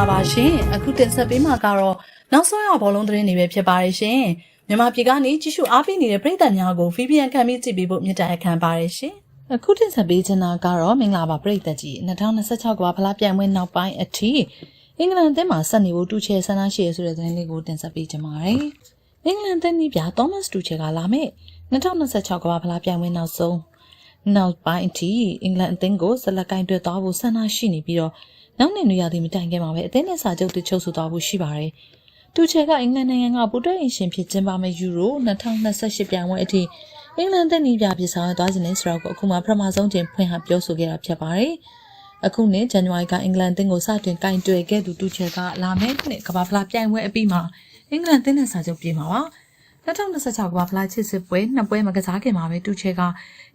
္ဂလာပါရှင်အခုတင်ဆက်ပေးမှာကတော့နောက်ဆုံးရဘောလုံးသတင်းတွေပဲဖြစ်ပါတယ်ရှင်မြန်မာပြည်ကနေကြည့်ရှုအားပေးနေတဲ့ပရိသတ်များကို VPN ခံပြီးကြည့်ပေးဖို့မြစ်တာရက်ခံပါတယ်ရှင်အခုတင်ဆက်ပေးချင်တာကတော့မင်္ဂလာပါပရိသတ်ကြီး2026ကဘာဖလားပြိုင်ပွဲနောက်ပိုင်းအထိအင်္ဂလန်အသင်းမှာဆက်နေဖို့တူချေဆန္ဒရှိရဆိုတဲ့သတင်းလေးကိုတင်ဆက်ပေးချင်ပါတယ်အင်္ဂလန်အသင်းကြီးပြသောမတ်တူချေကလာမယ့်2026ကဘာဖလားပြိုင်ပွဲနောက်ဆုံးနောက်ပိုင်းအထိအင်္ဂလန်အသင်းကိုဆက်လက်ကင်တွဲသွားဖို့ဆန္ဒရှိနေပြီးတော့ နောက်နှစ်နွေရာသီမတိုင်ခင်မှာပဲအသင်းနဲ့စာချုပ်တချုပ်ဆိုသွားဖို့ရှိပါတယ်။တူချဲကအင်္ဂလန်နိုင်ငံကပူတွဲအင်ရှင်ဖြစ်ကျင်းပမယ့်ယူရို2028ပြိုင်ပွဲအထိအင်္ဂလန်သက်နီးပြဖြစ်ဆောင်သွားခြင်းနဲ့ဆိုတော့အခုမှပထမဆုံးချိန်ဖွင့်ဟပြောဆိုခဲ့တာဖြစ်ပါတယ်။အခုနှစ်ဇန်နဝါရီကအင်္ဂလန်သင်းကိုစတင်ကင်တွယ်ခဲ့သူတူချဲကလာမယ့်နှစ်ကမ္ဘာဖလားပြိုင်ပွဲအပြီးမှာအင်္ဂလန်သင်းနဲ့စာချုပ်ပြေမှာပါ။ 2026ကမ္ဘာဖလားချစ်စစ်ပွဲနှစ်ပွဲမကစားခင်မှာပဲတူချဲက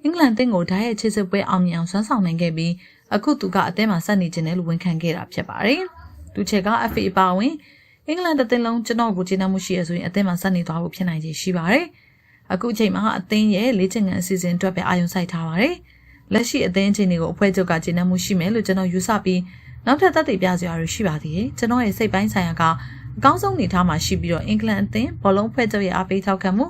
အင်္ဂလန်သင်းကိုဓာတ်ရဲ့ချစ်စစ်ပွဲအောင်မြင်အောင်ဆွမ်းဆောင်နိုင်ခဲ့ပြီးအခုသူကအသင်းမှာဆက်နေခြင်းနဲ့လို့ဝန်ခံခဲ့တာဖြစ်ပါတယ်။သူချက်က FA အပါဝင်အင်္ဂလန်တသင်းလုံးကျွန်တော်ကိုကျေနပ်မှုရှိရဆိုရင်အသင်းမှာဆက်နေသွားဖို့ဖြစ်နိုင်ခြေရှိပါတယ်။အခုအချိန်မှာအသင်းရဲ့လေ့ကျင့်ခန်းအစီအစဉ်အတွက်ပဲအာရုံစိုက်ထားပါတယ်။လက်ရှိအသင်းအခြေအနေကိုအဖွဲ့ချုပ်ကကျေနပ်မှုရှိမယ်လို့ကျွန်တော်ယူဆပြီးနောက်ထပ်သက်သေပြစရာတွေရှိပါသေးတယ်။ကျွန်တော်ရဲ့စိတ်ပိုင်းဆိုင်ရာက အကောင်းဆုံးနေထားမှာရှိပြီးတော့အင်္ဂလန်အသင်းဘောလုံးဖွဲ့ချုပ်ရဲ့အားပေးထောက်ခံမှု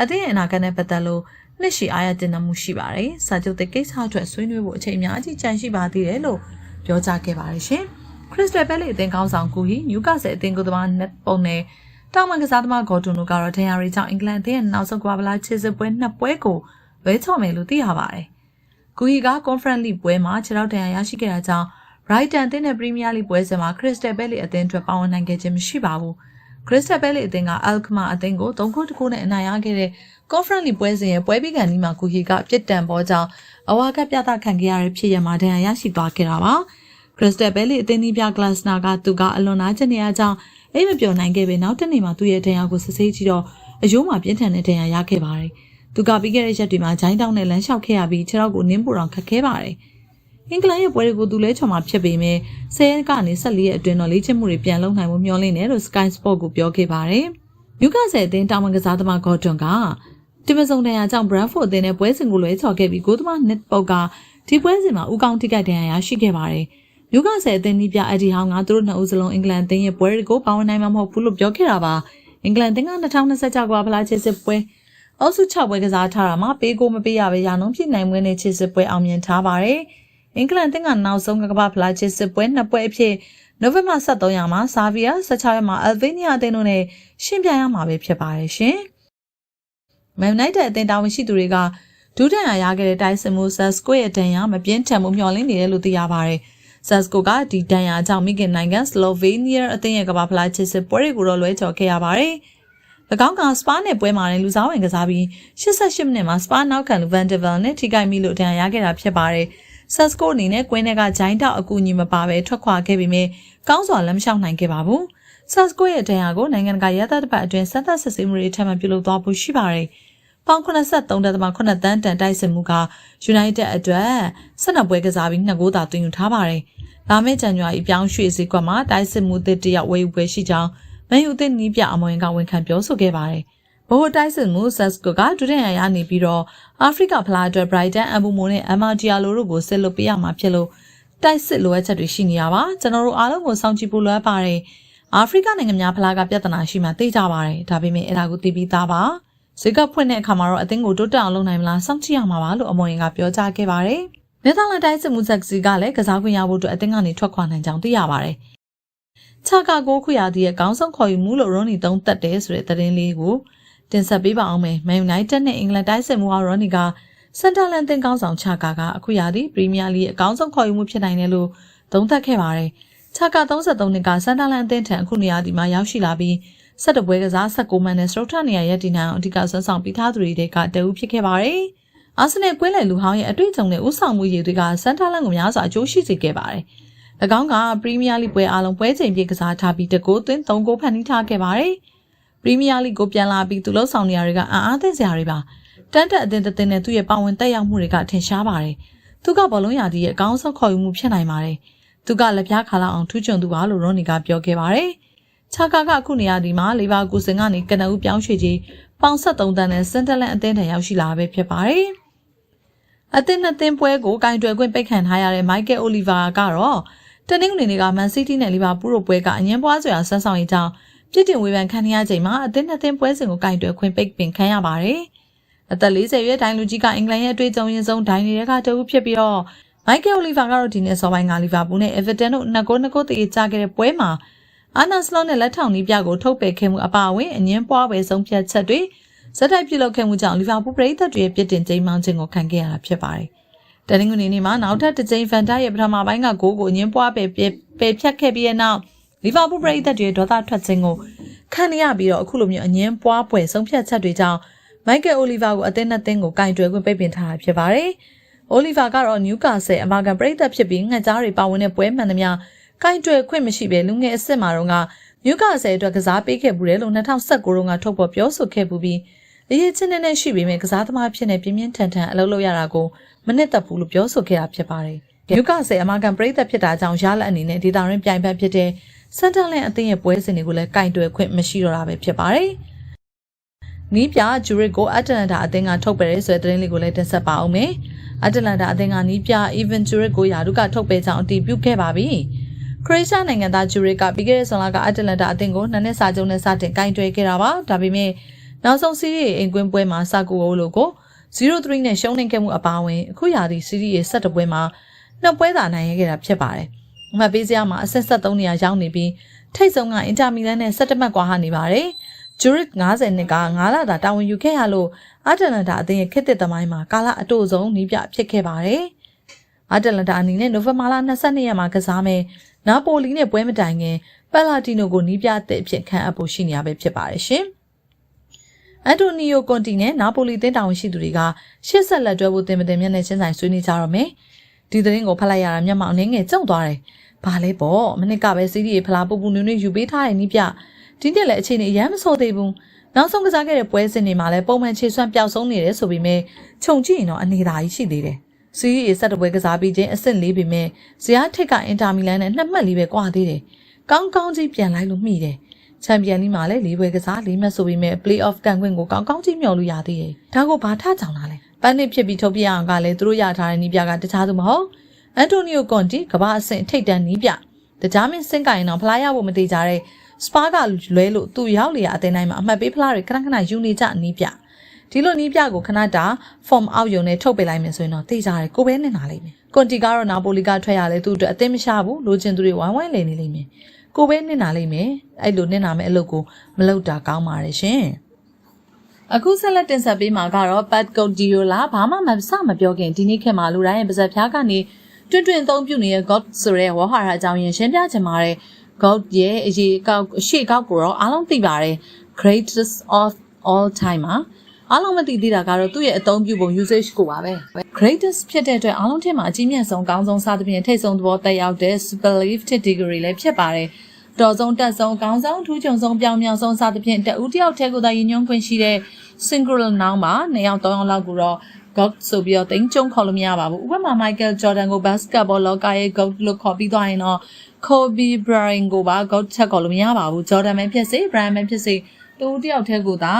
အသင်းရဲ့အနာဂတ်နဲ့ပတ်သက်လို့နှစ်ရှည်အားရတင်မှုရှိပါတယ်။စာချုပ်တဲ့ကိစ္စအတွက်ဆွေးနွေးဖို့အချိန်အများကြီးကြန့်ရှိပါသေးတယ်လို့ပြောကြားခဲ့ပါတယ်ရှင်။ခရစ်စတယ်ဘဲလီအသင်းကောင်းဆောင်ကူဟီနျူကာဆယ်အသင်းကိုသမားနက်ပုံနဲ့တောင်မန်ကစားသမားဂေါ်တွန်တို့ကတော့ဒန်ယာရီကြောင့်အင်္ဂလန်အသင်းရဲ့နောက်ဆုံးကမ္ဘာဗလာချစ်စစ်ပွဲနှစ်ပွဲကိုလွဲချော်မယ်လို့သိရပါတယ်။ကူဟီက Conference League ပွဲမှာခြေထောက်ဒဏ်ရာရရှိခဲ့တာကြောင့် Brighton အသင်းနဲ့ Premier League ပွဲစဉ်မှာ Crystal Palace အသင်းအတွက်ပါဝင်နိုင်ခဲ့ခြင်းမရှိပါဘူး။ Crystal Palace အသင်းက Alkmaar အသင်းကို3ခုတခုနဲ့အနိုင်ရခဲ့တဲ့ Conference League ပွဲစဉ်ရဲ့ပွဲပြီးကန်ဒီမှာကူဟီကပြစ်ဒဏ်ပေါ်ကြောင်းအဝါကပြသခံခဲ့ရတဲ့ဖြစ်ရမှာဒဏ်ရာရရှိသွားခဲ့တာပါ။ Crystal Palace အသင်းဒီပြ Glasner ကသူကအလွန်နာကျင်နေရကြောင်းအိမ်မပြောနိုင်ခဲ့ပေနောက်တနေ့မှာသူ့ရဲ့ဒဏ်ရာကိုစစ်ဆေးကြည့်တော့အယိုးမှာပြင်းထန်တဲ့ဒဏ်ရာရခဲ့ပါတယ်။သူကပြီးခဲ့တဲ့ရက်တွေမှာဂျိုင်းတောင်းနဲ့လမ်းလျှောက်ခဲ့ရပြီးခြေထောက်ကိုနင်းပူအောင်ခတ်ခဲပါတယ်။ အင်္ဂလန်ရဲ့ပွဲတွေကိုသူလဲချော်မှာဖြစ်ပေမဲ့ဆယ်ရက်ကနေ14ရက်အတွင်းတော့လေ့ကျင့်မှုတွေပြန်လုပ်နိုင်မှုမျှော်လင့်တယ်လို့ Sky Sport ကပြောခဲ့ပါတယ်။မြူကာဆယ်အသင်းတာဝန်ကစားသမားဂေါ်တွန်ကတင်မစုံတန်ရာကြောင့် Brentford အသင်းနဲ့ပွဲစဉ်ကိုလွဲချော်ခဲ့ပြီးဂိုးသမား net ပုတ်ကဒီပွဲစဉ်မှာဥကောင်းထိခိုက်ဒဏ်ရာရရှိခဲ့ပါတယ်။မြူကာဆယ်အသင်းနီးပြအက်ဒီဟောင်းကသူတို့နှစ်ဦးစလုံးအင်္ဂလန်အသင်းရဲ့ပွဲတွေကိုပါဝင်နိုင်မှာမဟုတ်ဘူးလို့ပြောခဲ့တာပါ။အင်္ဂလန်အသင်းက2026ကမ္ဘာဖလားချစ်စစ်ပွဲအောက်စု6ပွဲကစားထားတာမှာပေးကိုမပေးရပဲရာနှုန်းပြည့်နိုင်မွေးနဲ့ချစ်စစ်ပွဲအောင်မြင်ထားပါတယ်။ အင်္ဂလန်အသင်းကနောက်ဆုံးကမ္ဘာဖလားချစ်စစ်ပွဲနှစ်ပွဲအဖြစ်နိုဝင်ဘာ23ရက်မှာဆာဗီယာ16ရက်မှာအယ်ဗေးနီးယားအသင်းတို့နဲ့ရှင်းပြရမှာပဲဖြစ်ပါတယ်ရှင်။မန်ယူနိုက်တက်အသင်းတာဝန်ရှိသူတွေကဒူးတန်ရရခဲ့တဲ့တိုက်စစ်မှုဆတ်စကိုရဲ့ဒဏ်ရာမပြင်းထန်မှုမျှော်လင့်နေတယ်လို့သိရပါတယ်။ဆတ်စကိုကဒီဒဏ်ရာကြောင့်မိခင်နိုင်ငံစလိုဗေးနီးယားအသင်းရဲ့ကမ္ဘာဖလားချစ်စစ်ပွဲတွေကိုတော့လွဲချော်ခဲ့ရပါတယ်။၎င်းကစပါနဲ့ပွဲမှာလည်းလူစားဝင်ကစားပြီး88မိနစ်မှာစပါနောက်ခံလူဗန်ဒဗယ်နဲ့ထိခိုက်မိလို့ဒဏ်ရာရခဲ့တာဖြစ်ပါတယ်။ ဆတ်စကိုအနေနဲ့ကွင်းထဲကဂျိုင်းတောက်အကူအညီမပါဘဲထွက်ခွာခဲ့ပြီးမြဲကောင်းစွာလက်မလျှောက်နိုင်ခဲ့ပါဘူး။ဆတ်စကိုရဲ့ဒဏ်ရာကိုနိုင်ငံတကာရဲတပ်ပတ်အတွင်းဆက်သက်စစ်ဆေးမှုတွေထပ်မံပြုလုပ်သွားဖို့ရှိပါတယ်။ပေါင်83.8တန်းတန်တိုက်စစ်မှုက United အတွက်12ပွဲကစားပြီး2ဂိုးသာသွင်းယူထားပါတယ်။လာမယ့်ဇန်နဝါရီပြောင်းရွှေ့စည်းကွက်မှာတိုက်စစ်မှုသစ်တယောက်ဝေယူပွဲရှိကြောင်းမန်ယူသစ်နီးပြအမွန်ကဝန်ခံပြောဆိုခဲ့ပါတယ်။ ဘိုးတိုက်စစ်မှုဆက်စကိုကဒုတိယရနေပြီးတော့အာဖရိကဖလားအတွက် Brighton အမ်ဘူမိုနဲ့ Amadia လိုတို့ကိုဆက်လုပ်ပေးရမှာဖြစ်လို့တိုက်စစ်လိုအပ်ချက်တွေရှိနေရပါကျွန်တော်တို့အားလုံးကိုစောင့်ကြည့်ဖို့လိုအပ်ပါတယ်။အာဖရိကနိုင်ငံများဖလားကပြဿနာရှိမှသိကြပါတယ်။ဒါပေမဲ့အဲ့ဒါကိုသိပြီးသားပါ။ဈေးကဖွင့်တဲ့အခါမှာတော့အသင်းကိုတိုးတက်အောင်လုပ်နိုင်မလားစောင့်ကြည့်ရမှာပါလို့အမွန်ရင်ကပြောကြားခဲ့ပါတယ်။နယ်သာလန်တိုင်းစစ်မှုဆက်စီကလည်းကစားခွင့်ရဖို့အတွက်အသင်းကနေထွက်ခွာနိုင်ကြောင်းသိရပါတယ်။ချာကာကိုခွေရသည်ရဲ့ကောင်းဆုံးခေါ်ယူမှုလို့ရော်နီသုံးသက်တယ်ဆိုတဲ့သတင်းလေးကို တင်ဆက်ပေးပါအောင်မယ်။မန်ယူနိုက်တက်နဲ့အင်္ဂလန်တိုင်းစစ်မှုကရော်နီကစန်တာလန်တင်ကောင်းဆောင်ချာကာကအခုရသည်ပရီးမီးယားလိအကောင်းဆုံးခေါ်ယူမှုဖြစ်နိုင်တယ်လို့သုံးသပ်ခဲ့ပါတယ်။ချာကာ33နှစ်ကစန်တာလန်အသင်းထံအခုနေရာဒီမှာရောက်ရှိလာပြီးဆက်တပွဲကစား16မှန်နဲ့စတုထနေရာရဲ့ဒီနိုင်အောင်အဓိကဆွမ်းဆောင်ပြီးထားသူတွေကတအူးဖြစ်ခဲ့ပါတယ်။အာဆင်နယ်ကွင်းလည်လူဟောင်းရဲ့အတွေ့အကြုံနဲ့ဥဆောင်မှုရည်တွေကစန်တာလန်ကိုများစွာအကျိုးရှိစေခဲ့ပါတယ်။၎င်းကပရီးမီးယားလိပွဲအားလုံးပွဲချိန်ပြည့်ကစားထားပြီးတကိုးသွင်း3ဂိုးဖန်တီးထားခဲ့ပါတယ်။ ပရီးမီးယားလိကိုပြန်လာပြီးသူလှုပ်ဆောင်နေရတွေကအံ့အားသင့်စရာတွေပါ။တန်းတက်အသင်းတဲ့နဲ့သူ့ရဲ့ပါဝင်တက်ရောက်မှုတွေကထင်ရှားပါတယ်။သူကဘောလုံးရာသီရဲ့အကောင်းဆုံးခေါ်ယူမှုဖြစ်နိုင်ပါတယ်။သူကလက်ပြားခါလောက်အောင်ထူးချွန်သူပါလို့ရော်နီကပြောခဲ့ပါတယ်။ချာကာကအခုနေရာဒီမှာလီဗာကူစင်ကနေကနအူးပြောင်းရွှေ့ကြီးပေါင်73တန်းနဲ့စင်တလန်အသင်းထံရောက်ရှိလာပဲဖြစ်ပါတယ်။အသင်းနှစ်သင်းပွဲကိုကင်တွယ်ခွင့်ပိတ်ခံထားရတဲ့မိုက်ကယ်အိုလီဗာကတော့တနင်္ဂနွေနေ့ကမန်စီးတီးနဲ့လီဗာပူးတို့ပွဲကအငင်းပွားစရာဆွမ်းဆောင်ရေးကြောင်း ပြစ်တင်ဝေဖန်ခံရချိန်မှာအသင်းနှစ်သင်းပွဲစဉ်ကိုကင်တွယ်ခွင့်ပိတ်ပင်ခံရပါတယ်။အသက်40ရွယ်ဒိုင်လူကြီးကအင်္ဂလန်ရဲ့အတွေ့အကြုံရင်းဆုံးဒိုင်တွေကတအုပ်ဖြစ်ပြီးတော့မိုက်ကယ်အိုလီဗာကတော့ဒီနေ့စောပိုင်းကလီဗာပူးနဲ့အေဗာတန်တို့နှစ်ဂိုးနှစ်ဂိုးတည်ကြခဲ့တဲ့ပွဲမှာအာနာစလောနဲ့လက်ထောင်နီးပြကိုထုတ်ပယ်ခဲ့မှုအပါအဝင်အငင်းပွားပဲဆုံးဖြတ်ချက်တွေဇက်တိုက်ပြုလုပ်ခဲ့မှုကြောင့်လီဗာပူးပရိသတ်တွေရဲ့ပြစ်တင်ချိန်မှောင်းခြင်းကိုခံခဲ့ရတာဖြစ်ပါတယ်။တနင်္ဂနွေနေ့မှာနောက်ထပ်တစ်ကြိမ်ဖန်တာရဲ့ပထမပိုင်းကဂိုးကိုအငင်းပွားပဲပယ်ဖြတ်ခဲ့ပြီးတဲ့နောက် လီဗာပူးပရိသတ်တွေဒေါသထွက်ခြင်းကိုခံရပြီးတော့အခုလိုမျိုးအငင်းပွားပွဲဆုံးဖြတ်ချက်တွေကြောင့်မိုက်ကယ်အိုလီဗာကိုအသင်းနှစ်သင်းကိုကင်တွယ်ခွင့်ပိတ်ပင်ထားတာဖြစ်ပါတယ်။အိုလီဗာကတော့နျူကာဆယ်အမာကန်ပရိသတ်ဖြစ်ပြီးငှက်ကြားတွေပါဝင်တဲ့ပွဲမှန်သမျှကင်တွယ်ခွင့်မရှိဘဲလူငယ်အစ်စ်မှာတော့ကနျူကာဆယ်အတွက်ကစားပေးခဲ့မှုတယ်လို့2019တုန်းကထုတ်ဖော်ပြောဆိုခဲ့ပူပြီးအရေးချင်းနဲ့ရှိပေမဲ့ကစားသမားဖြစ်နေပြင်းပြင်းထန်ထန်အလုပ်လုပ်ရတာကိုမနစ်သက်ဘူးလို့ပြောဆိုခဲ့တာဖြစ်ပါတယ်။နျူကာဆယ်အမာကန်ပရိသတ်ဖြစ်တာကြောင့်ရလက်အနေနဲ့ဒေတာရင်းပြိုင်ဘက်ဖြစ်တဲ့ စန်တန်လန်အသင်းရဲ့ပွဲစဉ်တွေကိုလည်းကင်တွယ်ခွင့်မရှိတော့တာပဲဖြစ်ပါတယ်။နီးပြဂျူရစ်ကိုအတ္တလန်တာအသင်းကထုတ်ပယ်ရဲဆိုတဲ့သတင်းလေးကိုလည်းတင်ဆက်ပါအောင်မယ်။အတ္တလန်တာအသင်းကနီးပြအီဗန်ဂျူရစ်ကိုယာဒုကထုတ်ပယ်ကြောင်းအတည်ပြုခဲ့ပါပြီ။ခရစ်ရှားနိုင်ငံသားဂျူရစ်ကပြီးခဲ့တဲ့ဇွန်လကအတ္တလန်တာအသင်းကိုနှစ်နှစ်စာချုပ်နဲ့စတင်ကင်တွယ်ခဲ့တာပါ။ဒါပေမဲ့နောက်ဆုံးစီးရီးအိမ်ကွင်းပွဲမှာစကူအိုလိုကို0-3နဲ့ရှုံးနိမ့်ခဲ့မှုအပါအဝင်အခုရာသီစီးရီးရဲ့17ပွဲမှာနှစ်ပွဲသာနိုင်ရခဲ့တာဖြစ်ပါတယ်။အ မှတ်ပေးစရာမှာအဆင့်73နေရာရောက်နေပြီးထိတ်ဆုံးကအင်တာမီလန်နဲ့17မှတ်ကွာဟနေပါတယ်။ဂျူရစ်90နှစ်က9လတာတာဝန်ယူခဲ့ရလို့အာတလန်တာအသင်းရဲ့ခေတ်သစ်သမိုင်းမှာကာလအတိုဆုံးနီးပြဖြစ်ခဲ့ပါတယ်။အာတလန်တာအနေနဲ့နိုဝင်ဘာလ22ရက်မှာကစားမယ်။နာပိုလီနဲ့ပွဲမတိုင်ခင်ပက်လာတီနိုကိုနီးပြတဲ့အဖြစ်ခံအပ်ဖို့ရှိနေရပဲဖြစ်ပါတယ်ရှင်။အန်တိုနီယိုကွန်တီနဲ့နာပိုလီတင်းတာဝန်ရှိသူတွေကရှစ်ဆက်လက်တွဲဖို့တင်မတင်မျက်နှာချင်းဆိုင်ဆွေးနွေးကြတော့မယ်။ ဒီသတင်းကိုဖတ်လိုက်ရတာမျက်မှောင်အနေငယ်ကျုံသွားတယ်။ဘာလဲပေါ့မနစ်ကပဲစီးရီဖလားပူပူနွေ့နွေ့ယူပေးထားတဲ့နီးပြဒီနှစ်လည်းအခြေအနေအရန်မဆိုးသေးဘူးနောက်ဆုံးကစားခဲ့တဲ့ပွဲစဉ်တွေမှာလည်းပုံမှန်ခြေစွမ်းပျောက်ဆုံးနေတယ်ဆိုပေမဲ့ခြုံကြည့်ရင်တော့အနေသာကြီးရှိသေးတယ်စီးရီဆက်တပွဲကစားပြီးချင်းအဆင့်၄ပေမဲ့ဇယားထိတ်ကအင်တာမီလန်နဲ့နှစ်မှတ်လေးပဲကွာသေးတယ်ကောင်းကောင်းကြီးပြန်လိုက်လို့မိတယ် ချန်ပီယံလိမှာလည်းလေးပွဲကစားလေးမှတ်ဆိုပြီးမဲ့ play-off ကန်ခွင့်ကိုကောင်းကောင်းကြီးမျှော်လို့ရသေးတယ်ဒါကိုဘာထကြောင်လာလဲပန်းနစ်ဖြစ်ပြီးထုတ်ပြအောင်ကလည်းသူတို့ရထားတဲ့နီးပြကတခြားသူမဟုတ်အန်တိုနီယိုကွန်တီကမ္ဘာအဆင့်ထိတ်တန်းနီးပြတကြားမင်းစင်ကင်တော့ဖလားရဖို့မသေးကြတဲ့စပါကလွဲလို့သူရောက်လေရအတင်းတိုင်းမှာအမှတ်ပေးဖလားတွေခဏခဏယူနေကြနီးပြဒီလိုနီးပြကိုခဏတာ form အောက်ယုံနဲ့ထုတ်ပေးလိုက်မယ်ဆိုရင်တော့သိကြတယ်ကိုပဲနဲ့နာလိမ့်မယ်ကွန်တီကတော့နာပိုလီကထွက်ရလဲသူ့အတွက်အသင်းမရှာဘူးလိုချင်သူတွေဝိုင်းဝိုင်းလည်နေလိမ့်မယ် ကိုပဲနဲ့နာလိမ့်မယ်အဲ့လိုနဲ့နာမယ့်အလုပ်ကိုမလုပ်တာကောင်းပါတယ်ရှင်အခုဆက်လက်တင်ဆက်ပေးမှာကတော့ပတ်ကုတ်ဒီယိုလာဘာမှမစမပြောခင်ဒီနေ့ခေတ်မှာလူတိုင်းရဲ့ပါဇက်ဖျားကနေတွင်တွင်အသုံးပြုနေတဲ့ God ဆိုတဲ့ဝါဟာရအကြောင်းရင်းရှင်းပြချင်ပါတယ် God ရဲ့အရေးကောက်အရှိကောက်ကိုတော့အားလုံးသိပါတယ် greatest of all time မှာ အားလုံးမသိသေးတာကတော့သူ့ရဲ့အသုံးပြုပုံ usage ကိုပါပဲ greatest ဖြစ်တဲ့အတွက်အားလုံးထဲမှာအကြီးမြတ်ဆုံးကောင်းဆုံးစသဖြင့်ထိတ်ဆုံးသဘောတက်ရောက်တဲ့ superlative degree လည်းဖြစ်ပါတယ်တော်ဆုံးတက်ဆုံးကောင်းဆုံးထူးချွန်ဆုံးပြောင်မြောင်ဆုံးစသဖြင့်တဦးတယောက်တည်းကိုသာရည်ညွှန်းခွင့်ရှိတဲ့ singular noun မှာနှစ်ယောက်သုံးယောက်လောက်ကိုတော့ GOAT ဆိုပြီးတော့တင်ကျုံခေါ်လို့မရပါဘူးဥပမာ Michael Jordan ကို basketball လောကရဲ့ GOAT လို့ခေါ်ပြီးသွားရင်တော့ Kobe Bryant ကိုပါ GOAT ချက်ခေါ်လို့မရပါဘူး Jordan ပဲဖြစ်စေ Bryant ပဲဖြစ်စေတူတယောက်တည်းကိုသာ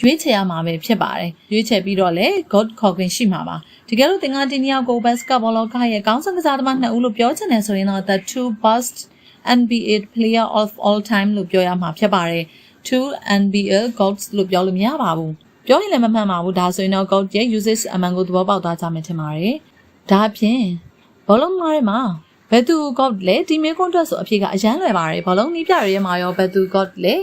ရွေးချယ်ရမှာပဲဖြစ်ပါတယ်ရွေးချယ်ပြီးတော့လေ God ခေါ်ခွင့်ရှိမှာပါတကယ်လို့သင်္ကန်းတင်ယောက်ကို basketball လောကရဲ့ကောင်းဆောင်ကစားသမားနှစ်ဦးလို့ပြောချင်တယ်ဆိုရင်တော့ the two best NBA player of all time လို့ပြောရမှာဖြစ်ပါတယ် two NBA goats လို့ပြောလို့မရပါဘူးပြောရင်လည်းမမှန်ပါဘူးဒါဆိုရင်တော့ goat ရဲ့ usage အမှန်ကိုသဘောပေါက်သွားကြမယ်ထင်ပါတယ်ဒါအပြင်ဘောလုံးမားရဲမှာဘယ်သူ goat လဲဒီမေကွန်အတွက်ဆိုအဖြေကအရန်လွယ်ပါတယ်ဘောလုံးနီးပြရဲမှာရောဘယ်သူ goat လဲ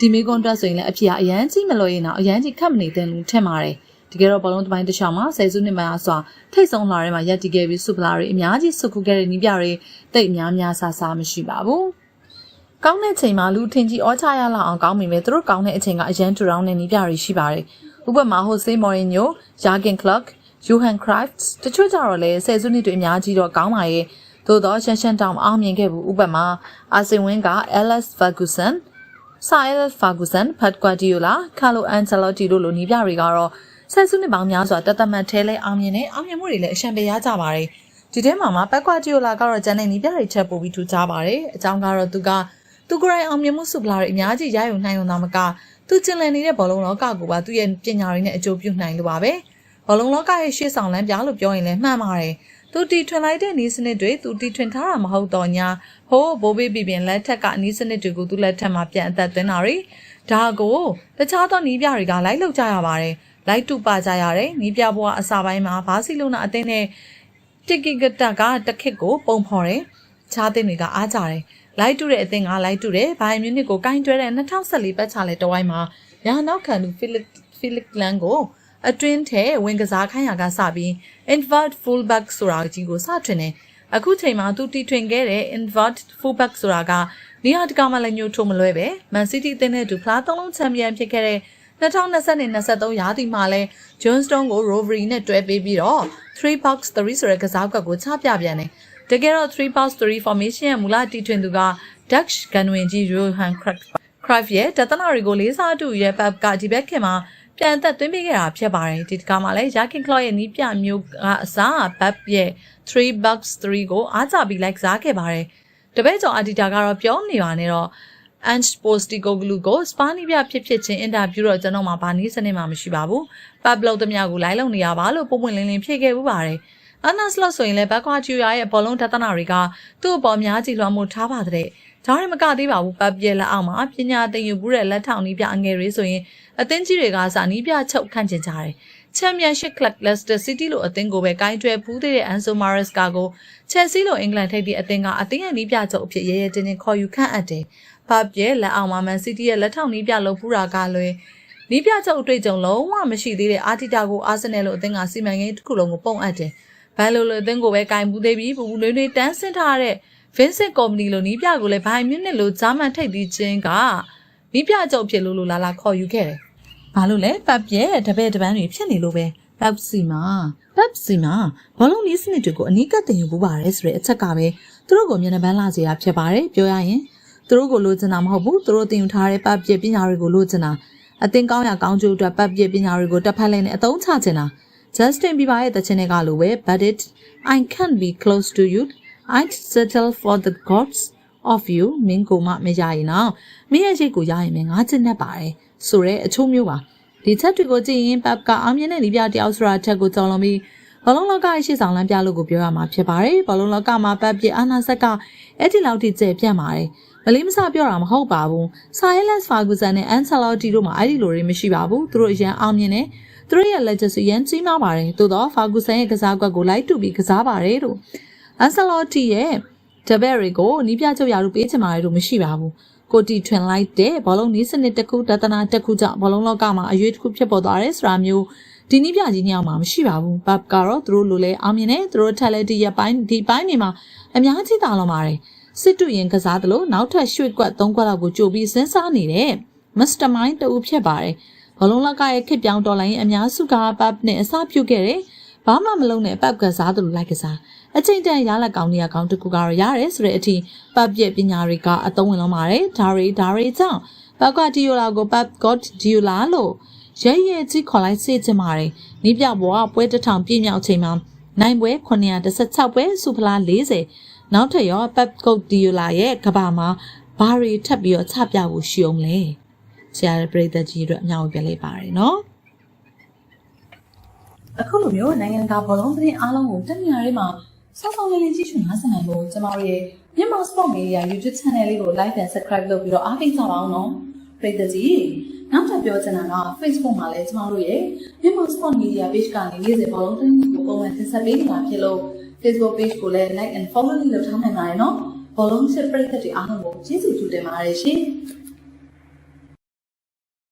ဒီမေကွန်အတွက်ဆိုရင်လည်းအဖြေကအရန်ကြီးမလို့ရင်တော့အရန်ကြီးခတ်မနေတဲ့လူထင်ပါတယ်တကယ်တော့ဘောလုံးတပိုင်းတစ်ချောင်းမှာဆယ်စုနှစ်မှစွာထိတ်ဆုံးလာထဲမှာရက်တည်ခဲ့ပြီးစုပလာတွေအများကြီးစုခုခဲ့တဲ့နီးပြတွေတိတ်အများများဆာဆာမရှိပါဘူးကောင်းတဲ့ချိန်မှာလူထင်ကြီးဩချရလောက်အောင်ကောင်းမိမယ်သူတို့ကောင်းတဲ့အချိန်ကအရန်ထူထောင်တဲ့နီးပြတွေရှိပါတယ်ဥပမာဟိုဆေးမော်ရင်ညိုယာဂင်ကလပ်ယူဟန်ခရိုက်စ်တချို့ကြတော့လေဆယ်စုနှစ်တွေအများကြီးတော့ကောင်းပါရဲ့သို့တော့ရှန်ရှန်တောင်အောင်မြင်ခဲ့ဘူးဥပမာအာဆင်ဝင်းက Alex Ferguson ဆာ Alex Ferguson ဖတ်ကွာဒီယိုလာကာလိုအန်ချယ်လော်တီတို့လိုနီးပြတွေကတော့ဆယ်စုနှစ်ပေါင်းများစွာတသက်မှတ်ထဲလဲအောင်မြင်နေအောင်မြင်မှုတွေလည်းအရှံပေးရကြပါတယ်ဒီထဲမှာမှပက်ကွာဒီယိုလာကတော့ကျန်တဲ့နီးပြတွေချက်ပို့ပြီးထူကြပါတယ်အကြောင်းကတော့သူကသူကိုယ်တိုင်အောင်မြင်မှုစုပလာတွေအများကြီးရယူနိုင်ုံသာမကသူကျင်လည်နေတဲ့ဘောလုံးလောကကိုပါသူ့ရဲ့ပညာရည်နဲ့အကျိုးပြုနိုင်လို့ပါပဲဘောလုံးလောကရဲ့ရှေ့ဆောင်လမ်းပြလို့ပြောရင်လည်းမှန်ပါတယ် သူတီထွင်လိုက်တဲ့နီးစနစ်တွေသူတီထွင်ထားတာမဟုတ်တော့ညာဟိုးဘိုးဘေးပြပြင်လက်ထက်ကနီးစနစ်တွေကိုသူလက်ထက်မှာပြန်အသက်သွင်းတာတွေဒါကိုတခြားသောနီးပြတွေကလိုက်လောက်ကြရပါတယ်လိုက်တူပါကြရတယ်နီးပြဘွားအစာပိုင်းမှာဘာစီလိုနာအသင်းနဲ့တစ်ကီကတကတစ်ခစ်ကိုပုံဖော်တယ်ခြားသိန်းတွေကအားကြတယ်လိုက်တူတဲ့အသင်းကလိုက်တူတယ်ဘိုင်မြူနစ်ကိုကင်တွဲတဲ့2014ပတ်ချလဲတဝိုင်းမှာညာနောက်ခံသူဖိလစ်ဖိလစ်လန်ကို အတွင်းထဲဝင်ကစားခိုင်းရကစပြီး invert fullback ဆိုတာကြီးကိုစထွင်တယ်အခုချိန်မှာသူတီထွင်ခဲ့တဲ့ invert fullback ဆိုတာကနေရာတကာမှလည်းညှို့ထိုးမလွဲပဲ Man City အသင်းနဲ့ဒူဖလားသုံးလုံးချန်ပီယံဖြစ်ခဲ့တဲ့2020-23ရာသီမှာလဲ Johnstone ကို Rovery နဲ့တွဲပေးပြီးတော့3 box 3ဆိုတဲ့ကစားကွက်ကိုချပြပြန်တယ်တကယ်တော့3 box 3 formation ရဲ့မူလတီထွင်သူက Dutch ဂန်ဝင်ကြီး Johan Cruyff Cruyff ရဲ့တသနာတွေကိုလေးစားတူရဲ့ Pep ကဒီဘက်ခင်မှာ ပြန်သက်သွင်းပေးခဲ့တာဖြစ်ပါတယ်ဒီတကားမှာလည်းယာကင်ကလော့ရဲ့နီးပြမျိုးကအစားဘတ်ရဲ့3 bucks 3ကိုအားကြပြီးလိုက်စားခဲ့ပါတယ်တပည့်ကျော်အာဒီတာကတော့ပြောနေပါနဲ့တော့ Ange Postecoglou ကိုစပါနီးပြဖြစ်ဖြစ်ချင်းအင်တာဗျူးတော့ကျွန်တော်မှဘာနည်းစနစ်မှမရှိပါဘူး။ပတ်ဘလောက်သမျှကိုလိုက်လုံနေရပါလို့ပုံပွင့်လင်းလင်းဖြေခဲ့ပူပါတယ်။အနာစလော့ဆိုရင်လည်းဘက်ကွာကျူယာရဲ့ဘောလုံးဒသနာတွေကသူ့အပေါ်အများကြီးလွှမ်းမိုးထားပါတဲ့။ ဒါရင်မကသေးပါဘူးပတ်ပြဲလက်အောက်မှာပညာသင်ယူမှုတဲ့လက်ထောင်နီးပြအငယ်တွေဆိုရင်အသင်းကြီးတွေကစာနီးပြချုပ်ခန့်ကျင်ကြတယ်။ Championship Club Leicester City လို့အသင်းကိုပဲကိုင်းတွယ်ဖူးသေးတဲ့ Enzo Maresca ကို Chelsea လို့အင်္ဂလန်ထိပ်သည့်အသင်းကအသင်းရဲ့နီးပြချုပ်အဖြစ်ရဲရဲတင်းတင်းခေါ်ယူခန့်အပ်တယ်။ဖပြဲလက်အောင်မှာ Man City ရဲ့လက်ထောင်နီးပြလို့ဖူးတာကလွယ်နီးပြချုပ်အတွေ့အကြုံလုံးဝမရှိသေးတဲ့အာတီတာကိုအာဆင်နယ်လို့အသင်းကစီမံကိန်းတစ်ခုလုံးကိုပုံအပ်တယ်။ဘန်လိုလိုအသင်းကိုပဲကင်ပူးသေးပြီးပူပူနွေးနွေးတန်းဆင်းထားတဲ့ Vincent Company လို့နီးပြကိုလည်းဘိုင်မြူနစ်လို့ဂျာမန်ထိပ်သီးချင်းကနီးပြချုပ်ဖြစ်လို့လို့လာလာခေါ်ယူခဲ့တယ်။ဘာလို့လဲပတ်ပြဲတပည့်တပန်းတွေဖြစ်နေလို့ပဲပက်စီမှာပက်စီမှာဘောလုံးနီးစနစ်တွေကိုအနီးကပ်တင်ယူပူပါတယ်ဆိုတဲ့အချက်ကပဲသူတို့ကိုမျက်နှာပန်းလာစေတာဖြစ်ပါတယ်ပြောရရင်သူတို့ကိုလိုချင်တာမဟုတ်ဘူးသူတို့တင်ယူထားတဲ့ပတ်ပြပညာတွေကိုလိုချင်တာအသင်ကောင်းရကောင်းကျိုးအတွက်ပတ်ပြပညာတွေကိုတစ်ဖက်လည်းနဲ့အသုံးချချင်တာ Justin Bieber ရဲ့တခြင်းတွေကလိုပဲ but it I can't be close to you I'd settle for the gods of you မင်းကိုမမရရင်တော့မင်းရဲ့ရှိတ်ကိုရရင်မင်းငါချစ်နေပါတယ်ဆိုရဲအချိုးမျိုးပါဒီချက်တွေကိုကြည့်ရင်ပတ်ကအောင်မြင်တဲ့လိပြတယောက်ဆိုတာချက်ကိုကြော်လွန်ပြီးဘလုံးလောကရဲ့ရှေ့ဆောင်လမ်းပြလို့ကိုပြောရမှာဖြစ်ပါတယ်ဘလုံးလောကမှာပတ်ပြအာနာဆက်ကအဲ့ဒီလောက်ထိကျဲပြန့်ပါတယ်မလေးမစားပြောတာမဟုတ်ပါဘူးဆာယလက်ဖာဂူဆန်နဲ့အန်ဆာလော်တီတို့မှာအဲ့ဒီလိုတွေမရှိပါဘူးသူတို့အရန်အောင်မြင်တယ်သူတို့ရဲ့ legacy ရန်ကြီးမားပါတယ်သို့တော့ဖာဂူဆန်ရဲ့ကစားကွက်ကိုလိုက်တူပြီးကစားပါတယ်လို့ အန်ဆာလော်တီရဲ့တပည့်တွေကိုနီးပြချုပ်ရာတို့ပေးချင်ပါတယ်လို့မရှိပါဘူးကိုတီထွင်လိုက်တဲ့ဘောလုံးနီးစနစ်တစ်ခုတသနာတစ်ခုကြောင့်ဘောလုံးလောကမှာအရွေးတစ်ခုဖြစ်ပေါ်သွားတယ်ဆိုတာမျိုးဒီနည်းပြကြီးနှစ်ယောက်မှာမရှိပါဘူးဘတ်ကတော့သူတို့လိုလဲအောင်မြင်တယ်သူတို့ထက်လဲဒီရပိုင်းဒီပိုင်းနေမှာအများကြီးတာလုံးပါတယ်စစ်တူရင်ကစားသလိုနောက်ထပ်ရွှေ့ကွက်၃ကွက်လောက်ကိုကြိုပြီးစဉ်းစားနေတဲ့မစ္စတာမိုင်းတူဖြစ်ပါတယ်ဘလုံးလောကရဲ့ခစ်ပြောင်းတော်လိုင်းအများစုကပတ်နဲ့အစပြုတ်ခဲ့တယ်ဘာမှမလုပ်နဲ့ပတ်ကစားသလိုလိုက်ကစား အချိန်တန်ရလက်ကောင်းနေရကောင်းတကူကတော့ရတယ်ဆိုတဲ့အထိပတ်ပြက်ပညာတွေကအသုံးဝင်လုံးပါတယ်ဒါရီဒါရီကြောင့်ပတ်ကဒီယိုလာကိုပတ်ကော့ဒီယိုလာလို့ရဲရဲကြီးခေါ်လိုက်စေချင်ပါတယ်နီးပြဘောကပွဲတစ်ထောင်ပြည့်မြောက်ချိန်မှာနိုင်ပွဲ916ပွဲစူဖလား40နောက်ထပ်ရောပတ်ကုတ်ဒီယိုလာရဲ့ကဘာမှာဘာရီထပ်ပြီးတော့ချပြဖို့ရှိအောင်လဲဆရာပရိသတ်ကြီးတို့အများကြီးပြလိုက်ပါတယ်နော်အခုလိုမျိုးနိုင်ငံတကာဘောလုံးသတင်းအားလုံးကိုတက်နေရတဲ့မှာ စောစောလေးလေးကြည့်ရှုနားဆင်နိုင်ဖို့ကျွန်တော်ရဲ့မြန်မာ Sport Media YouTube Channel လေးကို Like and Subscribe လုပ်ပြီးတော့အားပေးကြပါအောင်နော်ပရိသတ်ကြီးနောက်ထပ်ပြောချင်တာက Facebook မှာလည်းကျွန်တော်တို့ရဲ့မြန်မာ Sport Media Page ကနေနေ့စဉ်ဘောလုံးသတင်းကိုပုံမှန်တင်ဆက်ပေးနေတာဖြစ်လို့ Facebook Page ကိုလည်း Like and Follow လုပ်ထားနိုင်ပါတယ်နော်ဘောလုံးစစ်ပရိသတ်တွေအားလုံးကိုကျေးဇူးတင်ပါတယ်ရှင်